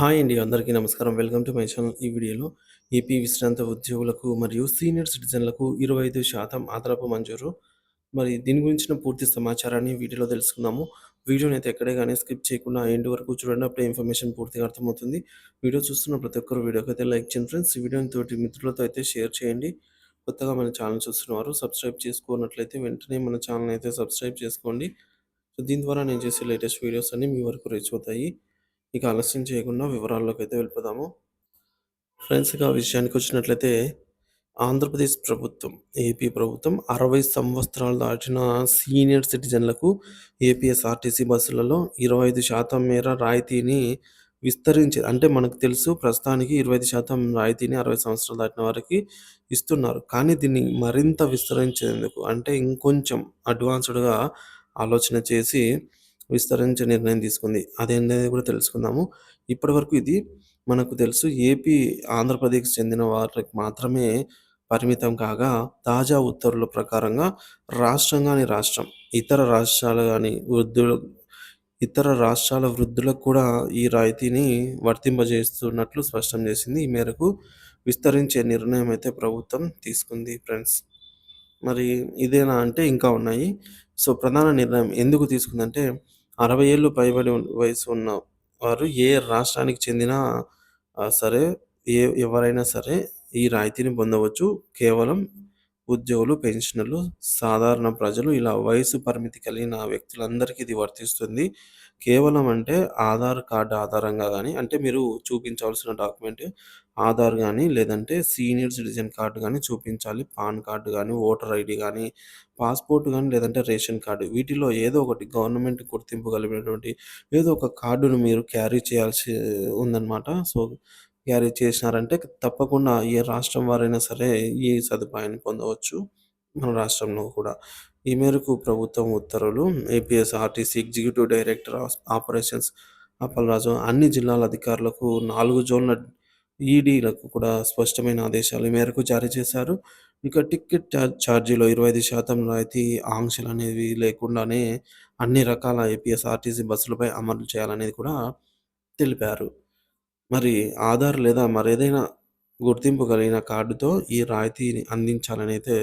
Hi అండి అందరికీ నమస్కారం. వెల్కమ్ టు మై ఛానల్ ఈ వీడియోలో. ఏపీ విశ్రాంత ఉద్యోగులకు మరియు సీనియర్ సిటిజన్లకు ఇరవై ఐదు శాతం ఆదరపు మంజూరు. మరి దీని గురించిన పూర్తి సమాచారాన్ని వీడియోలో తెలుసుకుందాము. వీడియోని అయితే ఎక్కడే కానీ స్కిప్ చేయకుండా ఎండ్ వరకు చూడండి అప్పుడే ఇన్ఫర్మేషన్ పూర్తిగా అర్థమవుతుంది. వీడియో చూస్తున్న ప్రతి ఒక్కరు వీడియోకి అయితే లైక్ చేయండి ఫ్రెండ్స్. ఈ వీడియోని తోటి మిత్రులతో అయితే షేర్ చేయండి. కొత్తగా మన ఛానల్ చూస్తున్నవారు సబ్స్క్రైబ్ చేసుకున్నట్లయితే వెంటనే మన ఛానల్ అయితే సబ్స్క్రైబ్ చేసుకోండి. సో దీని ద్వారా నేను చేసే లేటెస్ట్ వీడియోస్ అన్ని మీ వరకు రీచ్ అవుతాయి. ఇక ఆలస్యం చేయకుండా వివరాల్లోకి అయితే వెళ్ళిపోదాము. ఫ్రెండ్స్ ఇక విషయానికి వచ్చినట్లయితే ఆంధ్రప్రదేశ్ ప్రభుత్వం ఏపీ ప్రభుత్వం అరవై సంవత్సరాలు దాటిన సీనియర్ సిటిజన్లకు ఏపీఎస్ఆర్టీసీ బస్సులలో ఇరవై ఐదు శాతం మేర రాయితీని విస్తరించే అంటే మనకు తెలుసు ప్రస్తుతానికి ఇరవై ఐదు శాతం రాయితీని అరవై సంవత్సరాలు దాటిన వారికి ఇస్తున్నారు. కానీ దీన్ని మరింత విస్తరించేందుకు అంటే ఇంకొంచెం అడ్వాన్స్డ్గా ఆలోచన చేసి విస్తరించే నిర్ణయం తీసుకుంది. అదేంటనేది కూడా తెలుసుకుందాము. ఇప్పటివరకు ఇది మనకు తెలుసు ఏపీ ఆంధ్రప్రదేశ్కి చెందిన వారికి మాత్రమే పరిమితం కాగా తాజా ఉత్తర్వుల ప్రకారంగా రాష్ట్రం కానీ రాష్ట్రం ఇతర రాష్ట్రాలు కానీ వృద్ధులు ఇతర రాష్ట్రాల వృద్ధులకు కూడా ఈ రాయితీని వర్తింపజేస్తున్నట్లు స్పష్టం చేసింది. ఈ మేరకు విస్తరించే నిర్ణయం అయితే ప్రభుత్వం తీసుకుంది ఫ్రెండ్స్. మరి ఇదేనా అంటే ఇంకా ఉన్నాయి. సో ప్రధాన నిర్ణయం ఎందుకు తీసుకుందంటే అరవై ఏళ్ళు పైబడి వయసు ఉన్న వారు ఏ రాష్ట్రానికి చెందిన సరే ఏ ఎవరైనా సరే ఈ రాయితీని పొందవచ్చు. కేవలం ఉద్యోగులు పెన్షనర్లు సాధారణ ప్రజలు ఇలా వయసు పరిమితి కలిగిన వ్యక్తులందరికీ ఇది వర్తిస్తుంది. కేవలం అంటే ఆధార్ కార్డు ఆధారంగా కానీ అంటే మీరు చూపించవలసిన డాక్యుమెంట్ ఆధార్ కానీ లేదంటే సీనియర్ సిటిజన్ కార్డు కానీ చూపించాలి. పాన్ కార్డు కానీ ఓటర్ ఐడి కానీ పాస్పోర్ట్ కానీ లేదంటే రేషన్ కార్డు. వీటిలో ఏదో ఒకటి గవర్నమెంట్ గుర్తింపు కలిగినటువంటి ఏదో ఒక కార్డును మీరు క్యారీ చేయాల్సి ఉందన్నమాట. సో క్యారీ చేసినారంటే తప్పకుండా ఏ రాష్ట్రం వారైనా సరే ఈ సదుపాయాన్ని పొందవచ్చు. మన రాష్ట్రంలో కూడా. ఈ మేరకు ప్రభుత్వం ఉత్తర్వులు APS RTC executive director of operations Appalaraju అన్ని జిల్లాల అధికారులకు నాలుగు జోన్ల ఈడీలకు కూడా స్పష్టమైన ఆదేశాలు ఈ మేరకు జారీ చేశారు. ఇక టికెట్ ఛార్జీలో ఇరవై ఐదు శాతం రాయితీ ఆంక్షలు అనేవి లేకుండానే అన్ని రకాల ఏపీఎస్ ఆర్టీసీ బస్సులపై అమలు చేయాలనేది కూడా తెలిపారు. మరి ఆధార్ లేదా మరేదైనా గుర్తింపు కలిగిన కార్డుతో ఈ రాయితీని అందించాలని అయితే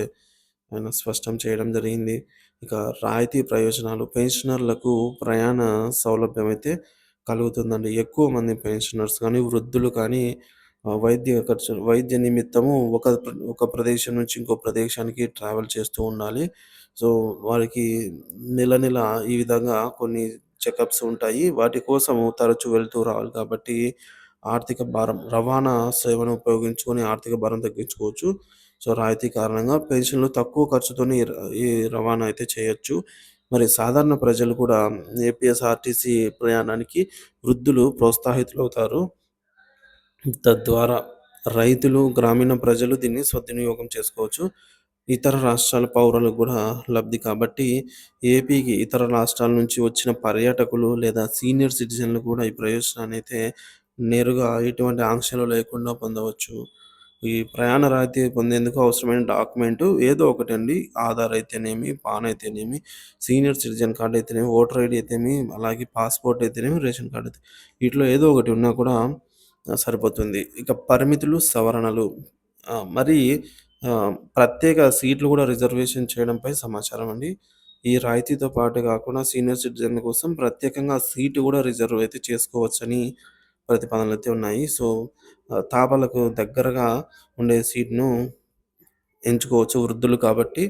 ఆయన స్పష్టం చేయడం జరిగింది. ఇక రాయితీ ప్రయోజనాలు పెన్షనర్లకు ప్రయాణ సౌలభ్యం అయితే కలుగుతుందండి. ఎక్కువ మంది పెన్షనర్స్ కానీ వృద్ధులు కానీ వైద్య ఖర్చు వైద్య నిమిత్తము ఒక ప్ర- ఒక ప్రదేశం నుంచి ఇంకో ప్రదేశానికి ట్రావెల్ చేస్తూ ఉండాలి. సో వారికి నెల నెల ఈ విధంగా కొన్ని చెకప్స్ ఉంటాయి. వాటి కోసము తరచూ వెళ్తూ రావాలి కాబట్టి ఆర్థిక భారం రవాణా సేవను ఉపయోగించుకొని ఆర్థిక భారం తగ్గించుకోవచ్చు. సో రాయితీ కారణంగా పెన్షన్లు తక్కువ ఖర్చుతోనే ఈ ఈ రవాణా అయితే చేయొచ్చు. మరి సాధారణ ప్రజలు కూడా ఏపీఎస్ఆర్టీసీ ప్రయాణానికి వృద్ధులు ప్రోత్సాహితులు అవుతారు తద్వారా రైతులు గ్రామీణ ప్రజలు దీన్ని సద్వినియోగం చేసుకోవచ్చు. ఇతర రాష్ట్రాల పౌరులకు కూడా లబ్ధి కాబట్టి ఏపీకి ఇతర రాష్ట్రాల నుంచి వచ్చిన పర్యాటకులు లేదా సీనియర్ సిటిజన్లు కూడా ఈ ప్రయోజనాన్ని అయితే నేరుగా ఎటువంటి ఆంక్షలు లేకుండా పొందవచ్చు. ఈ ప్రయాణ రాయితీ పొందేందుకు అవసరమైన డాక్యుమెంట్ ఏదో ఒకటి అండి ఆధార్ అయితేనేమి పాన్ అయితేనేమి సీనియర్ సిటిజన్ కార్డు అయితేనేమి ఓటర్ ఐడి అయితేనేమి అలాగే పాస్పోర్ట్ అయితేనేమి రేషన్ కార్డు అయితే వీటిలో ఏదో ఒకటి ఉన్నా కూడా సరిపోతుంది. ఇక పరిమితులు సవరణలు మరి ప్రత్యేక సీట్లు కూడా రిజర్వేషన్ చేయడంపై సమాచారం అండి. ఈ రాయితీతో పాటు కాకుండా సీనియర్ సిటిజన్ల కోసం ప్రత్యేకంగా సీటు కూడా రిజర్వ్ అయితే చేసుకోవచ్చని ప్రతిపాదనలు అయితే ఉన్నాయి. సో తాపలకు దగ్గరగా ఉండే సీట్ను ఎంచుకోవచ్చు వృద్ధులు కాబట్టి.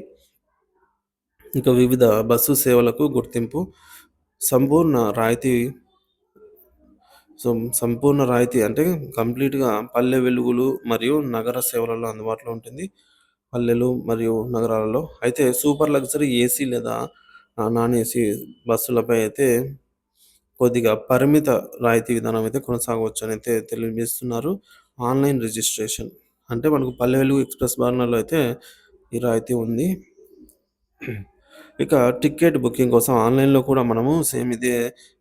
ఇంకా వివిధ బస్సు సేవలకు గుర్తింపు సంపూర్ణ రాయితీ సో సంపూర్ణ రాయితీ అంటే కంప్లీట్‌గా పల్లె వెలుగులు మరియు నగర సేవలలో అందుబాటులో ఉంటుంది. పల్లెలు మరియు నగరాలలో. అయితే సూపర్ లగ్జరీ ఏసీ లేదా నాన్ ఏసీ బస్సులపై అయితే కొద్దిగా పరిమిత రాయితీ విధానం అయితే కొనసాగవచ్చు అని అయితే తెలియజేస్తున్నారు. ఆన్‌లైన్ రిజిస్ట్రేషన్ అంటే మనకు పల్లె వెలుగు ఎక్స్‌ప్రెస్ బార్నర్లో అయితే ఈ రాయితీ ఉంది. ఇక టికెట్ బుకింగ్ కోసం ఆన్‌లైన్‌లో కూడా మనము సేమ్ ఇదే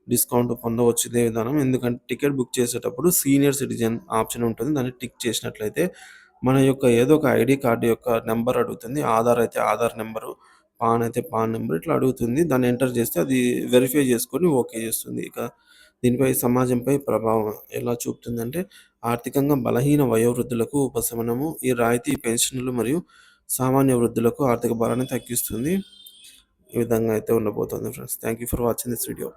డిస్కౌంట్ పొందవచ్చు ఇదే విధానం. ఎందుకంటే టికెట్ బుక్ చేసేటప్పుడు సీనియర్ సిటిజన్ ఆప్షన్ ఉంటుంది. దాన్ని టిక్ చేసినట్లయితే మన యొక్క ఏదో ఒక ఐడి కార్డు యొక్క నెంబర్ అడుగుతుంది. ఆధార్ అయితే ఆధార్ నెంబరు పాన్ అయితే పాన్ నెంబర్ ఇట్లా అడుగుతుంది. దాన్ని ఎంటర్ చేస్తే అది వెరిఫై చేసుకొని ఓకే చేస్తుంది. ఇక దీనిపై సమాజంపై ప్రభావం ఎలా చూపుతుందంటే ఆర్థికంగా బలహీన వయోవృద్ధులకు ఉపశమనము ఈ రాయితీ పెన్షన్లు మరియు సామాన్య వృద్ధులకు ఆర్థిక భారాన్ని తగ్గిస్తుంది ఈ విధంగా అయితే ఉండబోతుంది friends thank you for watching this video